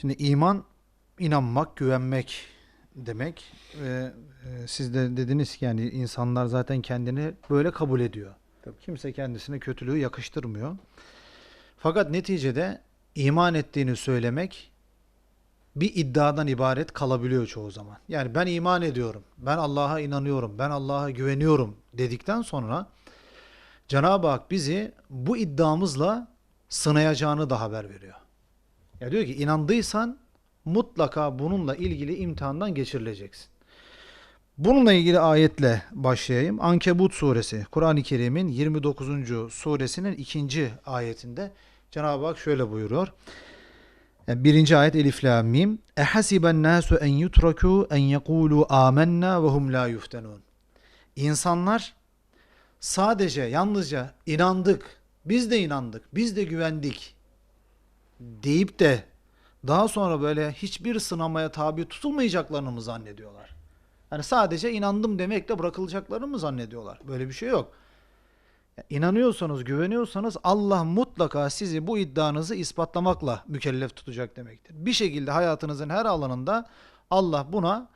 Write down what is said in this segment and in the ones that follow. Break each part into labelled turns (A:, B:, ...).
A: Şimdi iman inanmak, güvenmek demek ve e, siz de dediniz ki yani insanlar zaten kendini böyle kabul ediyor.
B: Tabii.
A: Kimse kendisine kötülüğü yakıştırmıyor. Fakat neticede iman ettiğini söylemek bir iddiadan ibaret kalabiliyor çoğu zaman. Yani ben iman ediyorum, ben Allah'a inanıyorum, ben Allah'a güveniyorum dedikten sonra Cenab-ı Hak bizi bu iddiamızla sınayacağını da haber veriyor. Ya diyor ki inandıysan mutlaka bununla ilgili imtihandan geçirileceksin. Bununla ilgili ayetle başlayayım. Ankebut suresi, Kur'an-ı Kerim'in 29. suresinin ikinci ayetinde Cenab-ı Hak şöyle buyuruyor. Birinci ayet Elif la mim. Ehasiben nasu en yutraku en yekulu amennâ ve hum la yuftenun. İnsanlar sadece yalnızca inandık, biz de inandık, biz de güvendik deyip de daha sonra böyle hiçbir sınamaya tabi tutulmayacaklarını mı zannediyorlar? Yani sadece inandım demekle bırakılacaklarını mı zannediyorlar? Böyle bir şey yok. İnanıyorsanız, güveniyorsanız Allah mutlaka sizi bu iddianızı ispatlamakla mükellef tutacak demektir. Bir şekilde hayatınızın her alanında Allah buna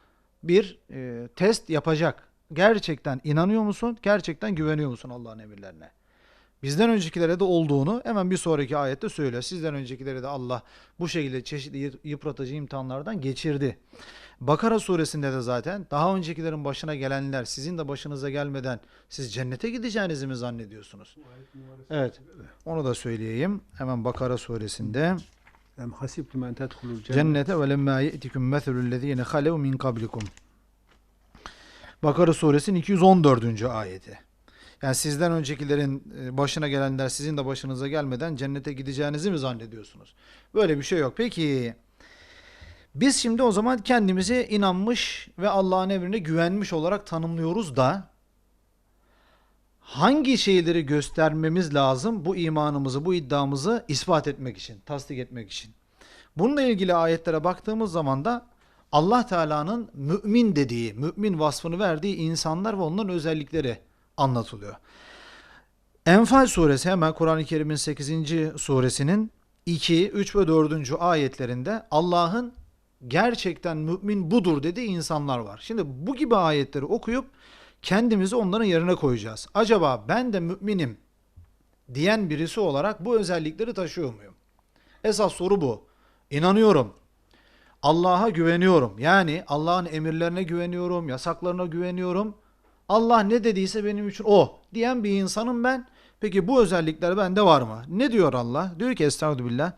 A: bir e, test yapacak. Gerçekten inanıyor musun? Gerçekten güveniyor musun Allah'ın emirlerine? Bizden öncekilere de olduğunu hemen bir sonraki ayette söylüyor. Sizden öncekilere de Allah bu şekilde çeşitli yıpratıcı imtihanlardan geçirdi. Bakara suresinde de zaten daha öncekilerin başına gelenler sizin de başınıza gelmeden siz cennete gideceğinizi mi zannediyorsunuz? Evet. Onu da söyleyeyim. Hemen Bakara suresinde
B: Em hasibtum en tedhulul cennet.
A: cennete ve lemma ye'tikum meselul lezine halev min kablikum. Bakara suresinin 214. ayeti. Yani sizden öncekilerin e, başına gelenler sizin de başınıza gelmeden cennete gideceğinizi mi zannediyorsunuz? Böyle bir şey yok. Peki biz şimdi o zaman kendimizi inanmış ve Allah'ın emrine güvenmiş olarak tanımlıyoruz da hangi şeyleri göstermemiz lazım bu imanımızı, bu iddiamızı ispat etmek için, tasdik etmek için? Bununla ilgili ayetlere baktığımız zaman da Allah Teala'nın mümin dediği, mümin vasfını verdiği insanlar ve onların özellikleri anlatılıyor. Enfal suresi hemen Kur'an-ı Kerim'in 8. suresinin 2, 3 ve 4. ayetlerinde Allah'ın gerçekten mümin budur dediği insanlar var. Şimdi bu gibi ayetleri okuyup kendimizi onların yerine koyacağız. Acaba ben de müminim diyen birisi olarak bu özellikleri taşıyor muyum? Esas soru bu. İnanıyorum. Allah'a güveniyorum. Yani Allah'ın emirlerine güveniyorum, yasaklarına güveniyorum. Allah ne dediyse benim için o diyen bir insanım ben. Peki bu özellikler bende var mı? Ne diyor Allah? Diyor ki Estağfirullah.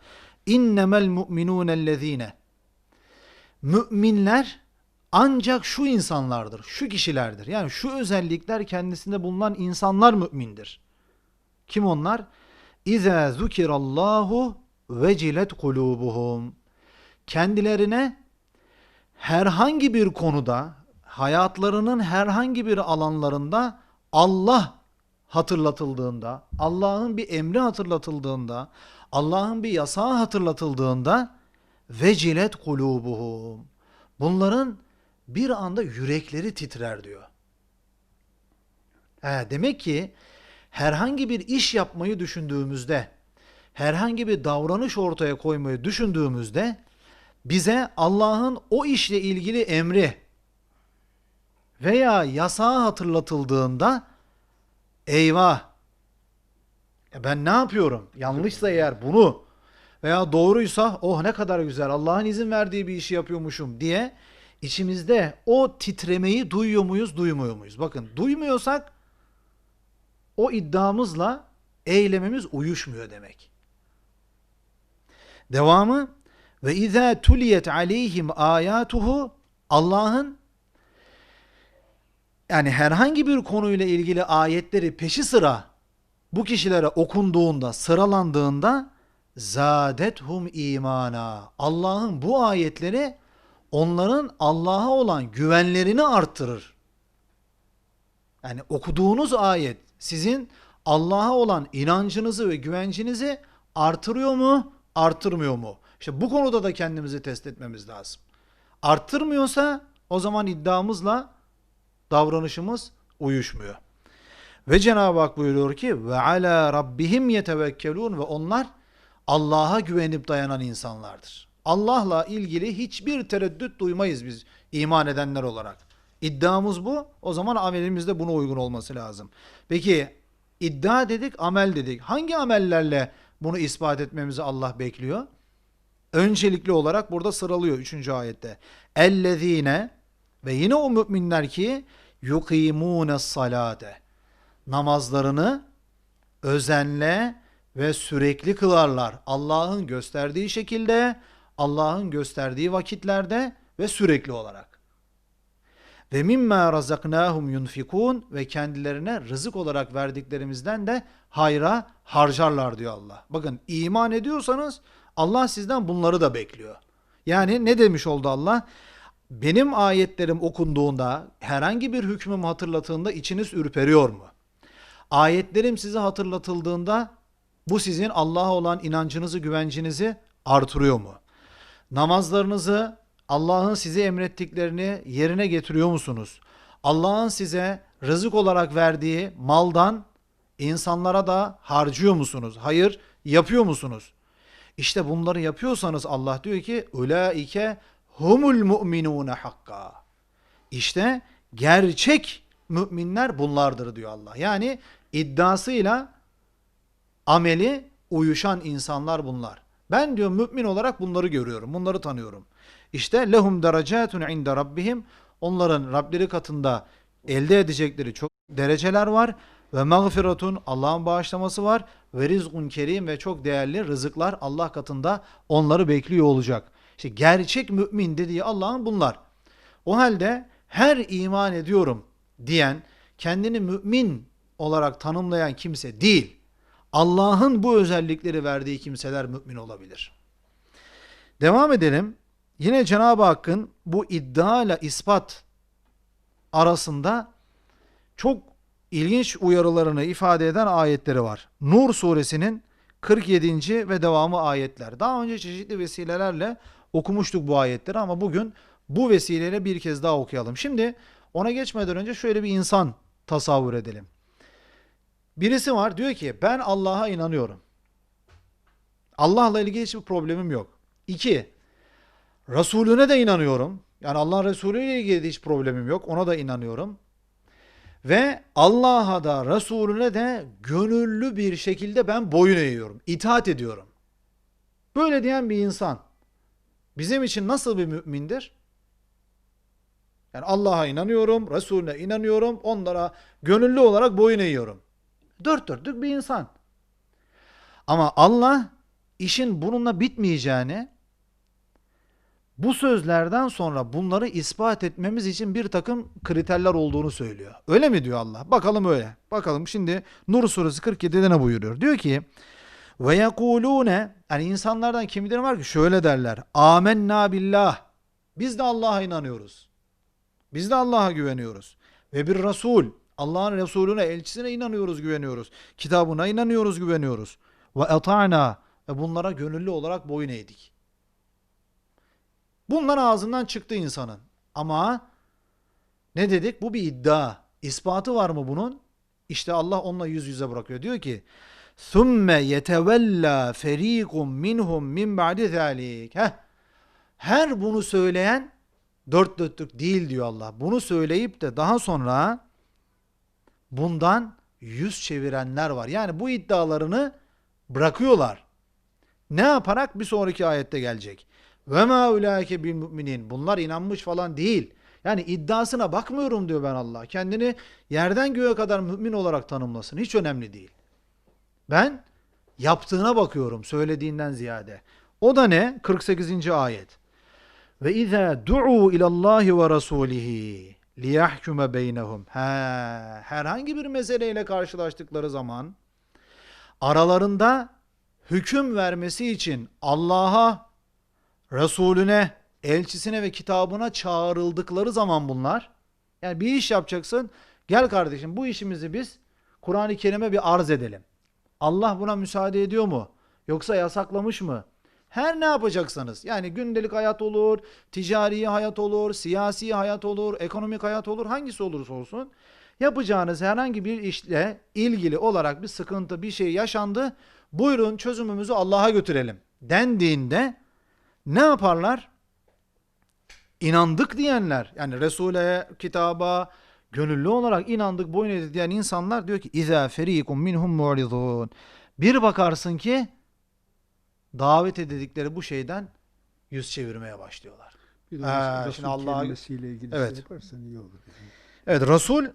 A: İnnemel mu'minûnellezîne. Müminler ancak şu insanlardır, şu kişilerdir. Yani şu özellikler kendisinde bulunan insanlar mümindir. Kim onlar? İza zukirallahu vecilet kulubuhum. Kendilerine herhangi bir konuda, hayatlarının herhangi bir alanlarında Allah hatırlatıldığında, Allah'ın bir emri hatırlatıldığında, Allah'ın bir yasağı hatırlatıldığında vecilet kulubuhum. Bunların bir anda yürekleri titrer diyor. He, demek ki herhangi bir iş yapmayı düşündüğümüzde, herhangi bir davranış ortaya koymayı düşündüğümüzde bize Allah'ın o işle ilgili emri veya yasağı hatırlatıldığında eyvah ya ben ne yapıyorum? Yanlışsa eğer bunu veya doğruysa oh ne kadar güzel Allah'ın izin verdiği bir işi yapıyormuşum diye içimizde o titremeyi duyuyor muyuz, duymuyor muyuz? Bakın duymuyorsak o iddiamızla eylemimiz uyuşmuyor demek. Devamı ve izâ tuliyet aleyhim ayatuhu Allah'ın yani herhangi bir konuyla ilgili ayetleri peşi sıra bu kişilere okunduğunda, sıralandığında zadethum imana. Allah'ın bu ayetleri onların Allah'a olan güvenlerini arttırır. Yani okuduğunuz ayet sizin Allah'a olan inancınızı ve güvencinizi artırıyor mu, artırmıyor mu? İşte bu konuda da kendimizi test etmemiz lazım. Arttırmıyorsa o zaman iddiamızla davranışımız uyuşmuyor. Ve Cenab-ı Hak buyuruyor ki ve ala rabbihim yetevekkelun ve onlar Allah'a güvenip dayanan insanlardır. Allah'la ilgili hiçbir tereddüt duymayız biz iman edenler olarak. İddiamız bu. O zaman amelimiz de buna uygun olması lazım. Peki iddia dedik, amel dedik. Hangi amellerle bunu ispat etmemizi Allah bekliyor? Öncelikli olarak burada sıralıyor 3. ayette. Ellezine ve yine o müminler ki yukimune salate. Namazlarını özenle ve sürekli kılarlar. Allah'ın gösterdiği şekilde, Allah'ın gösterdiği vakitlerde ve sürekli olarak. Ve mimma razaknahum yunfikun ve kendilerine rızık olarak verdiklerimizden de hayra harcarlar diyor Allah. Bakın iman ediyorsanız Allah sizden bunları da bekliyor. Yani ne demiş oldu Allah? Benim ayetlerim okunduğunda herhangi bir hükmüm hatırlattığında içiniz ürperiyor mu? Ayetlerim size hatırlatıldığında bu sizin Allah'a olan inancınızı, güvencinizi artırıyor mu? Namazlarınızı Allah'ın size emrettiklerini yerine getiriyor musunuz? Allah'ın size rızık olarak verdiği maldan insanlara da harcıyor musunuz? Hayır, yapıyor musunuz? İşte bunları yapıyorsanız Allah diyor ki ulaike humul mu'minune hakka. İşte gerçek müminler bunlardır diyor Allah. Yani iddiasıyla ameli uyuşan insanlar bunlar. Ben diyor mümin olarak bunları görüyorum. Bunları tanıyorum. İşte lehum derecatun inde rabbihim. Onların Rableri katında elde edecekleri çok dereceler var ve mağfiretun Allah'ın bağışlaması var ve rizkun kerim ve çok değerli rızıklar Allah katında onları bekliyor olacak. İşte gerçek mümin dediği Allah'ın bunlar. O halde her iman ediyorum diyen kendini mümin olarak tanımlayan kimse değil. Allah'ın bu özellikleri verdiği kimseler mümin olabilir. Devam edelim. Yine Cenab-ı Hakk'ın bu iddia ile ispat arasında çok ilginç uyarılarını ifade eden ayetleri var. Nur suresinin 47. ve devamı ayetler. Daha önce çeşitli vesilelerle okumuştuk bu ayetleri ama bugün bu vesileyle bir kez daha okuyalım. Şimdi ona geçmeden önce şöyle bir insan tasavvur edelim. Birisi var diyor ki ben Allah'a inanıyorum. Allah'la ilgili hiçbir problemim yok. İki, Resulüne de inanıyorum. Yani Allah Resulü ile ilgili de hiç problemim yok. Ona da inanıyorum. Ve Allah'a da Resulüne de gönüllü bir şekilde ben boyun eğiyorum. itaat ediyorum. Böyle diyen bir insan bizim için nasıl bir mümindir? Yani Allah'a inanıyorum, Resulüne inanıyorum, onlara gönüllü olarak boyun eğiyorum. Dört dörtlük bir insan. Ama Allah işin bununla bitmeyeceğini bu sözlerden sonra bunları ispat etmemiz için bir takım kriterler olduğunu söylüyor. Öyle mi diyor Allah? Bakalım öyle. Bakalım şimdi Nur suresi 47'de ne buyuruyor? Diyor ki ve yekulune yani insanlardan kimileri var ki şöyle derler. Amenna billah. Biz de Allah'a inanıyoruz. Biz de Allah'a güveniyoruz. Ve bir Resul. Allah'ın Resulüne, elçisine inanıyoruz, güveniyoruz. Kitabına inanıyoruz, güveniyoruz. Ve eta'na. Ve bunlara gönüllü olarak boyun eğdik. Bunlar ağzından çıktı insanın. Ama ne dedik? Bu bir iddia. İspatı var mı bunun? İşte Allah onunla yüz yüze bırakıyor. Diyor ki Summe yetevella ferikum minhum min ba'di zalik. Her bunu söyleyen dört dörtlük değil diyor Allah. Bunu söyleyip de daha sonra bundan yüz çevirenler var. Yani bu iddialarını bırakıyorlar. Ne yaparak bir sonraki ayette gelecek. Ve ma ulaike müminin. Bunlar inanmış falan değil. Yani iddiasına bakmıyorum diyor ben Allah. Kendini yerden göğe kadar mümin olarak tanımlasın. Hiç önemli değil. Ben yaptığına bakıyorum söylediğinden ziyade. O da ne? 48. ayet. Ve izâ du'u ilallahi ve rasulihi liyahkume beynehum. He, herhangi bir meseleyle karşılaştıkları zaman aralarında hüküm vermesi için Allah'a, Resulüne, elçisine ve kitabına çağrıldıkları zaman bunlar yani bir iş yapacaksın gel kardeşim bu işimizi biz Kur'an-ı Kerim'e bir arz edelim. Allah buna müsaade ediyor mu? Yoksa yasaklamış mı? Her ne yapacaksanız yani gündelik hayat olur, ticari hayat olur, siyasi hayat olur, ekonomik hayat olur hangisi olursa olsun yapacağınız herhangi bir işle ilgili olarak bir sıkıntı bir şey yaşandı buyurun çözümümüzü Allah'a götürelim dendiğinde Ne yaparlar? İnandık diyenler yani Resul'e, kitaba gönüllü olarak inandık, boyun eğdik diyen insanlar diyor ki İzâ ferîkum minhum mu'ridûn. Bir bakarsın ki davet edildikleri bu şeyden yüz çevirmeye başlıyorlar.
B: Bir de Resul
A: şimdi Allah'a-
B: kelimesiyle ilgili
A: Evet.
B: şey yaparsan iyi olur. Yani.
A: Evet Resul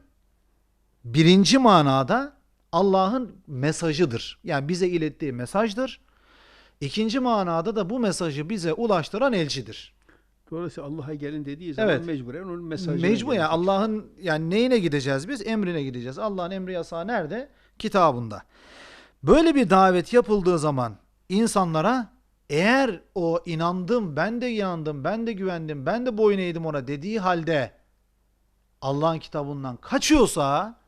A: birinci manada Allah'ın mesajıdır. Yani bize ilettiği mesajdır. İkinci manada da bu mesajı bize ulaştıran elçidir.
B: Dolayısıyla Allah'a gelin dediği zaman
A: Evet.
B: mecburen onun mesajına
A: Mecbur yani. Allah'ın yani neyine gideceğiz biz? Emrine gideceğiz. Allah'ın emri yasağı nerede? Kitabında. Böyle bir davet yapıldığı zaman insanlara eğer o inandım, ben de inandım, ben de güvendim, ben de boyun eğdim ona dediği halde Allah'ın kitabından kaçıyorsa,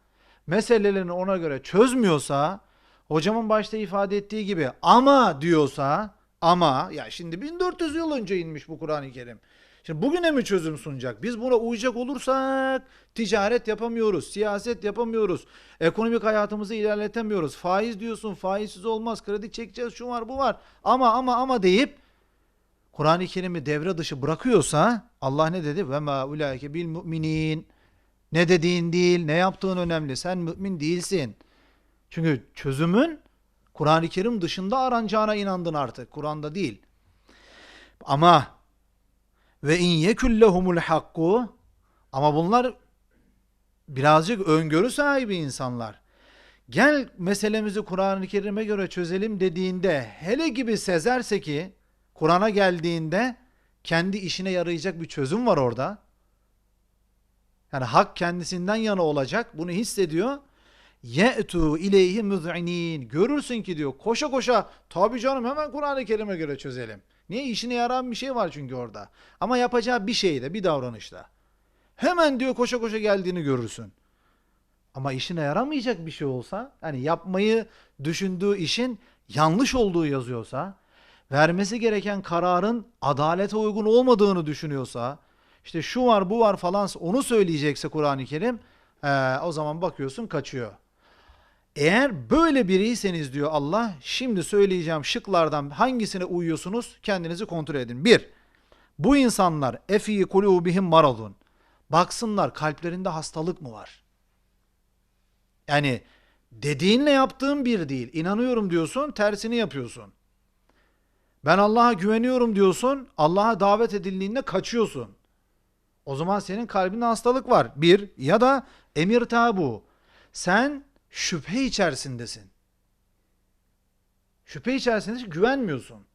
A: meselelerini ona göre çözmüyorsa, hocamın başta ifade ettiği gibi ama diyorsa, ama ya şimdi 1400 yıl önce inmiş bu Kur'an-ı Kerim. Şimdi bugüne mi çözüm sunacak? Biz buna uyacak olursak ticaret yapamıyoruz, siyaset yapamıyoruz, ekonomik hayatımızı ilerletemiyoruz. Faiz diyorsun, faizsiz olmaz, kredi çekeceğiz, şu var, bu var. Ama ama ama deyip Kur'an-ı Kerim'i devre dışı bırakıyorsa Allah ne dedi? Ve ma ulaike bil müminin. Ne dediğin değil, ne yaptığın önemli. Sen mümin değilsin. Çünkü çözümün Kur'an-ı Kerim dışında aranacağına inandın artık. Kur'an'da değil. Ama ve in yekullehumul hakku ama bunlar birazcık öngörü sahibi insanlar. Gel meselemizi Kur'an-ı Kerim'e göre çözelim dediğinde hele gibi sezerse ki Kur'an'a geldiğinde kendi işine yarayacak bir çözüm var orada. Yani hak kendisinden yana olacak. Bunu hissediyor. Ye'tu ileyhi muz'inin. Görürsün ki diyor koşa koşa tabi canım hemen Kur'an-ı Kerim'e göre çözelim. Niye? işine yarayan bir şey var çünkü orada. Ama yapacağı bir şeyde, bir davranışta. Hemen diyor koşa koşa geldiğini görürsün. Ama işine yaramayacak bir şey olsa, hani yapmayı düşündüğü işin yanlış olduğu yazıyorsa, vermesi gereken kararın adalete uygun olmadığını düşünüyorsa, işte şu var bu var falan onu söyleyecekse Kur'an-ı Kerim, eee, o zaman bakıyorsun kaçıyor. Eğer böyle biriyseniz diyor Allah, şimdi söyleyeceğim şıklardan hangisine uyuyorsunuz kendinizi kontrol edin. Bir, bu insanlar efi kulubihim maradun. Baksınlar kalplerinde hastalık mı var? Yani dediğinle yaptığın bir değil. İnanıyorum diyorsun, tersini yapıyorsun. Ben Allah'a güveniyorum diyorsun, Allah'a davet edildiğinde kaçıyorsun. O zaman senin kalbinde hastalık var. Bir ya da emir tabu. Sen şüphe içerisindesin. Şüphe içerisindesin, güvenmiyorsun.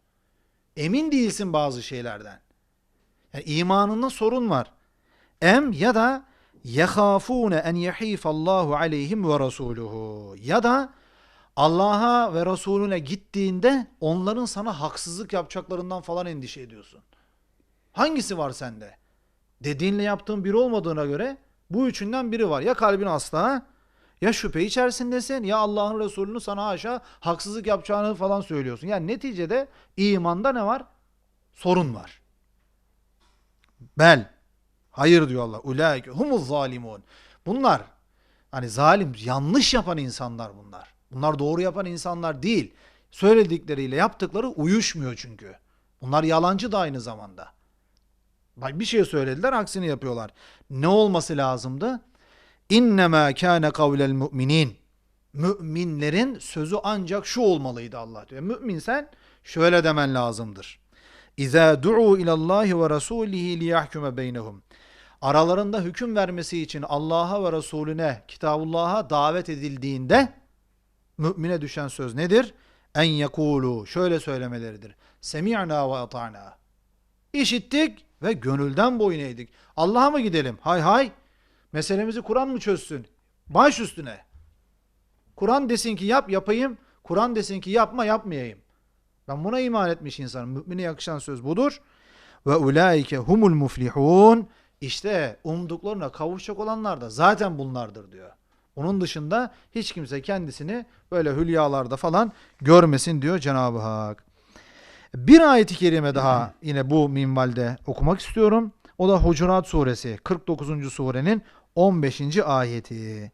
A: Emin değilsin bazı şeylerden. Yani imanında sorun var. Em ya da yehafune en yehifallahu aleyhim ve rasuluhu. Ya da Allah'a ve Resulüne gittiğinde onların sana haksızlık yapacaklarından falan endişe ediyorsun. Hangisi var sende? Dediğinle yaptığın biri olmadığına göre bu üçünden biri var. Ya kalbin hasta, ya şüphe içerisindesin, ya Allah'ın Resulü'nü sana aşağı haksızlık yapacağını falan söylüyorsun. Yani neticede imanda ne var? Sorun var. Bel. Hayır diyor Allah. Ulaike humuz zalimun. Bunlar hani zalim, yanlış yapan insanlar bunlar. Bunlar doğru yapan insanlar değil. Söyledikleriyle yaptıkları uyuşmuyor çünkü. Bunlar yalancı da aynı zamanda. Bak bir şey söylediler aksini yapıyorlar. Ne olması lazımdı? İnnemâ kâne kavlel mu'minin. Müminlerin sözü ancak şu olmalıydı Allah diyor. Mümin sen şöyle demen lazımdır. İzâ du'u ilallahi ve rasûlihi liyahkume beynehum. Aralarında hüküm vermesi için Allah'a ve Resulüne, Kitabullah'a davet edildiğinde mümine düşen söz nedir? En yekulu şöyle söylemeleridir. Semi'na ve ata'na. İşittik ve gönülden boyun eğdik. Allah'a mı gidelim? Hay hay. Meselemizi Kur'an mı çözsün? Baş üstüne. Kur'an desin ki yap yapayım. Kur'an desin ki yapma yapmayayım. Ben buna iman etmiş insanım. Mümine yakışan söz budur. Ve ulaike humul muflihun. İşte umduklarına kavuşacak olanlar da zaten bunlardır diyor. Onun dışında hiç kimse kendisini böyle hülyalarda falan görmesin diyor Cenab-ı Hak. Bir ayet-i kerime daha yine bu minvalde okumak istiyorum. O da Hucurat suresi 49. surenin 15. ayeti.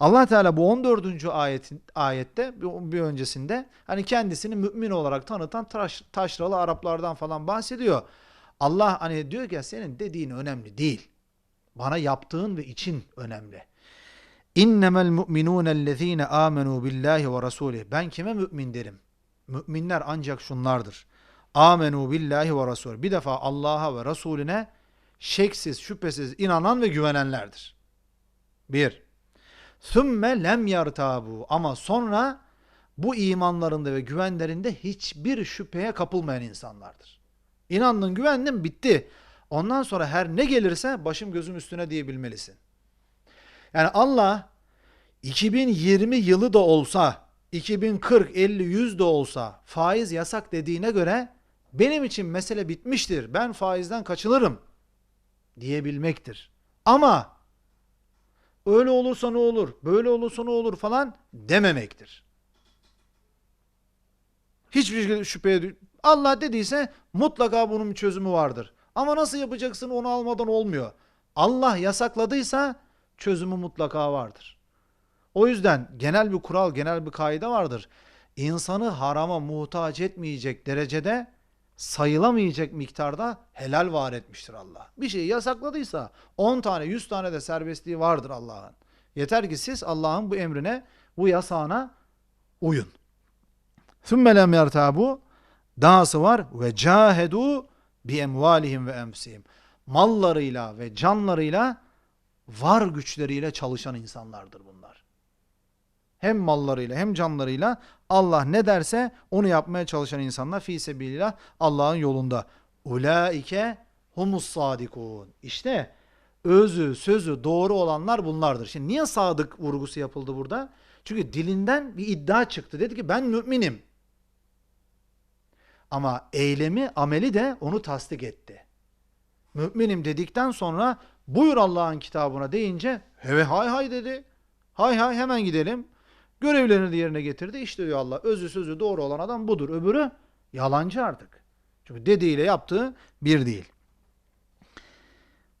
A: Allah Teala bu 14. ayetin ayette bir, öncesinde hani kendisini mümin olarak tanıtan taş, taşralı Araplardan falan bahsediyor. Allah hani diyor ki senin dediğin önemli değil. Bana yaptığın ve için önemli. İnnemel mu'minûnellezîne âmenû billahi ve rasûlih. Ben kime mümin derim? Müminler ancak şunlardır. Âmenû billahi ve rasûlih. Bir defa Allah'a ve Resulüne şeksiz, şüphesiz inanan ve güvenenlerdir. Bir. Sümme lem yartabu. Ama sonra bu imanlarında ve güvenlerinde hiçbir şüpheye kapılmayan insanlardır. İnandın, güvendin, bitti. Ondan sonra her ne gelirse başım gözüm üstüne diyebilmelisin. Yani Allah 2020 yılı da olsa, 2040, 50, 100 de olsa faiz yasak dediğine göre benim için mesele bitmiştir. Ben faizden kaçınırım diyebilmektir. Ama öyle olursa ne olur, böyle olursa ne olur falan dememektir. Hiçbir şüpheye Allah dediyse mutlaka bunun bir çözümü vardır. Ama nasıl yapacaksın onu almadan olmuyor. Allah yasakladıysa çözümü mutlaka vardır. O yüzden genel bir kural, genel bir kaide vardır. İnsanı harama muhtaç etmeyecek derecede sayılamayacak miktarda helal var etmiştir Allah. Bir şeyi yasakladıysa 10 tane 100 tane de serbestliği vardır Allah'ın. Yeter ki siz Allah'ın bu emrine, bu yasağına uyun. ثُمَّ لَمْ يَرْتَابُوا Dahası var ve cahedu bi emvalihim ve enfsihim. Mallarıyla ve canlarıyla var güçleriyle çalışan insanlardır bunlar. Hem mallarıyla hem canlarıyla Allah ne derse onu yapmaya çalışan insanlar fi sebilillah Allah'ın yolunda. Ulaike humus sadikun. İşte özü sözü doğru olanlar bunlardır. Şimdi niye sadık vurgusu yapıldı burada? Çünkü dilinden bir iddia çıktı. Dedi ki ben müminim. Ama eylemi, ameli de onu tasdik etti. Müminim dedikten sonra buyur Allah'ın kitabına deyince heve hay hay dedi. Hay hay hemen gidelim. Görevlerini de yerine getirdi. İşte diyor Allah özü sözü doğru olan adam budur. Öbürü yalancı artık. Çünkü dediğiyle yaptığı bir değil.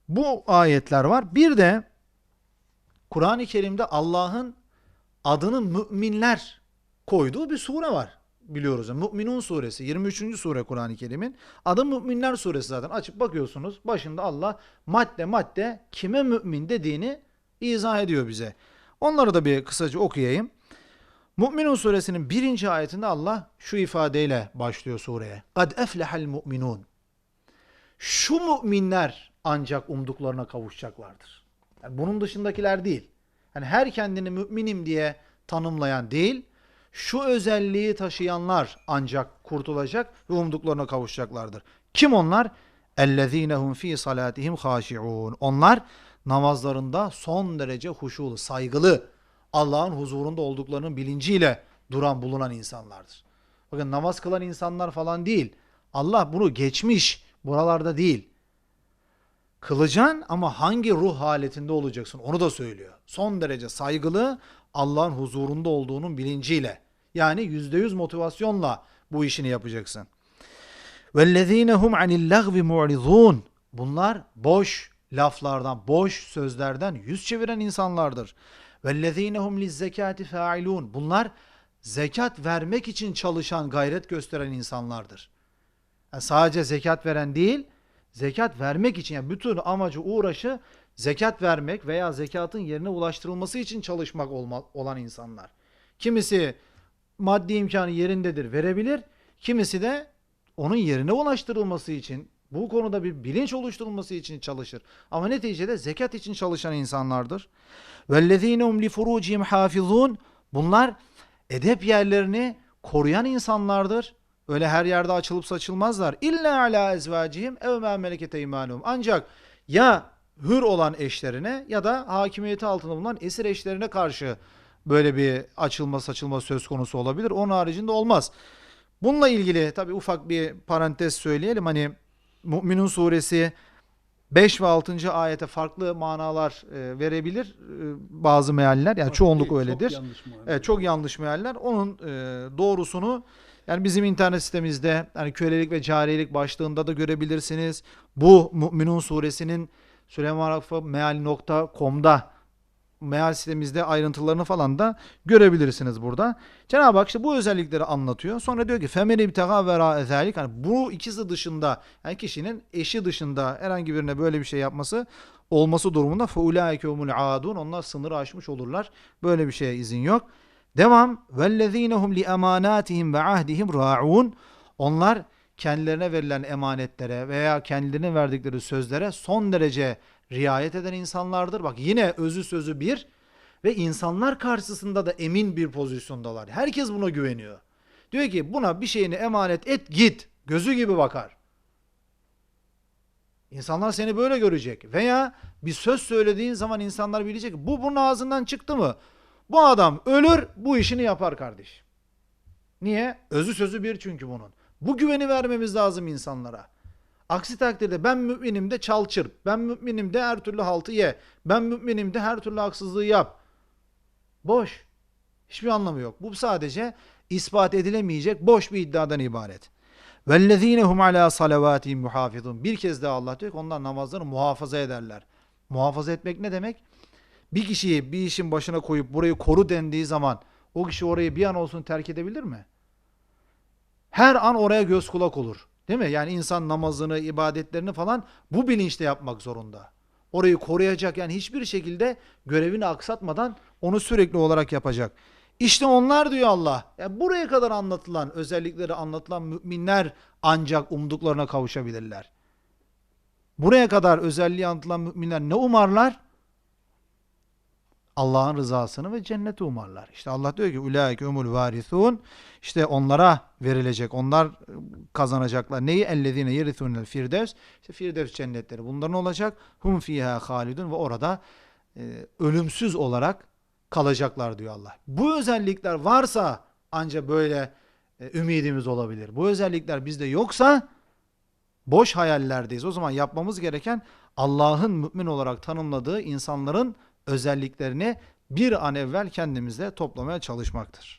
A: Bu ayetler var. Bir de Kur'an-ı Kerim'de Allah'ın adını müminler koyduğu bir sure var. Biliyoruz. Yani Müminun suresi 23. sure Kur'an-ı Kerim'in. Adı Müminler suresi zaten. Açıp bakıyorsunuz. Başında Allah madde madde kime mümin dediğini izah ediyor bize. Onları da bir kısaca okuyayım. Müminun suresinin birinci ayetinde Allah şu ifadeyle başlıyor sureye. Kad eflehal mu'minun. Şu müminler ancak umduklarına kavuşacaklardır. Yani bunun dışındakiler değil. Yani her kendini müminim diye tanımlayan değil, şu özelliği taşıyanlar ancak kurtulacak ve umduklarına kavuşacaklardır. Kim onlar? اَلَّذ۪ينَهُمْ ف۪ي صَلَاتِهِمْ خَاشِعُونَ Onlar namazlarında son derece huşulu, saygılı, Allah'ın huzurunda olduklarının bilinciyle duran bulunan insanlardır. Bakın namaz kılan insanlar falan değil. Allah bunu geçmiş, buralarda değil. Kılacaksın ama hangi ruh haletinde olacaksın onu da söylüyor. Son derece saygılı, Allah'ın huzurunda olduğunun bilinciyle. Yani %100 motivasyonla bu işini yapacaksın. وَالَّذ۪ينَ هُمْ عَنِ اللَّغْوِ مُعْرِضُونَ Bunlar boş laflardan, boş sözlerden yüz çeviren insanlardır. وَالَّذ۪ينَهُمْ لِلزَّكَاتِ فَاِلُونَ Bunlar zekat vermek için çalışan, gayret gösteren insanlardır. Yani sadece zekat veren değil, zekat vermek için yani bütün amacı, uğraşı zekat vermek veya zekatın yerine ulaştırılması için çalışmak olan insanlar. Kimisi maddi imkanı yerindedir, verebilir. Kimisi de onun yerine ulaştırılması için bu konuda bir bilinç oluşturulması için çalışır. Ama neticede zekat için çalışan insanlardır. وَالَّذ۪ينَ هُمْ لِفُرُوجِهِمْ حَافِظُونَ Bunlar edep yerlerini koruyan insanlardır. Öyle her yerde açılıp saçılmazlar. İlla ala ezvacihim ev ma melekete imanuhum. Ancak ya hür olan eşlerine ya da hakimiyeti altında bulunan esir eşlerine karşı böyle bir açılma saçılma söz konusu olabilir. Onun haricinde olmaz. Bununla ilgili tabi ufak bir parantez söyleyelim. Hani Müminun suresi 5 ve 6. ayete farklı manalar e, verebilir e, bazı mealler. Yani çoğunluk
B: Çok
A: öyledir.
B: yanlış muamele.
A: Evet, çok yanlış mealler. Onun e, doğrusunu yani bizim internet sitemizde hani kölelik ve cariyelik başlığında da görebilirsiniz. Bu Müminun suresinin süleymanakfa meal.com'da meal sitemizde ayrıntılarını falan da görebilirsiniz burada. Cenab-ı Hak işte bu özellikleri anlatıyor. Sonra diyor ki femeni ibtega vera ezalik. Hani bu ikisi dışında yani kişinin eşi dışında herhangi birine böyle bir şey yapması olması durumunda feulaike humul adun. Onlar sınırı aşmış olurlar. Böyle bir şeye izin yok. Devam. Vellezinehum li emanatihim ve ahdihim raun. Onlar kendilerine verilen emanetlere veya kendilerine verdikleri sözlere son derece riayet eden insanlardır. Bak yine özü sözü bir ve insanlar karşısında da emin bir pozisyondalar. Herkes buna güveniyor. Diyor ki buna bir şeyini emanet et git. Gözü gibi bakar. İnsanlar seni böyle görecek. Veya bir söz söylediğin zaman insanlar bilecek bu bunun ağzından çıktı mı? Bu adam ölür bu işini yapar kardeş. Niye? Özü sözü bir çünkü bunun. Bu güveni vermemiz lazım insanlara. Aksi takdirde ben müminim de çal çırp. Ben müminim de her türlü haltı ye. Ben müminim de her türlü haksızlığı yap. Boş. Hiçbir anlamı yok. Bu sadece ispat edilemeyecek boş bir iddiadan ibaret. وَالَّذ۪ينَ هُمْ عَلَى صَلَوَاتِهِمْ muhafizun. Bir kez daha Allah diyor ki onlar namazlarını muhafaza ederler. Muhafaza etmek ne demek? Bir kişiyi bir işin başına koyup burayı koru dendiği zaman o kişi orayı bir an olsun terk edebilir mi? Her an oraya göz kulak olur. Değil mi? Yani insan namazını, ibadetlerini falan bu bilinçle yapmak zorunda. Orayı koruyacak yani hiçbir şekilde görevini aksatmadan onu sürekli olarak yapacak. İşte onlar diyor Allah. Yani buraya kadar anlatılan özellikleri anlatılan müminler ancak umduklarına kavuşabilirler. Buraya kadar özelliği anlatılan müminler ne umarlar? Allah'ın rızasını ve cenneti umarlar. İşte Allah diyor ki ulaike umul varithun. İşte onlara verilecek. Onlar kazanacaklar. Neyi? Ellezine yerithunel firdevs. İşte firdevs cennetleri. Bunların olacak. Hum fiha halidun ve orada e, ölümsüz olarak kalacaklar diyor Allah. Bu özellikler varsa anca böyle e, ümidimiz olabilir. Bu özellikler bizde yoksa boş hayallerdeyiz. O zaman yapmamız gereken Allah'ın mümin olarak tanımladığı insanların özelliklerini bir an evvel kendimizde toplamaya çalışmaktır.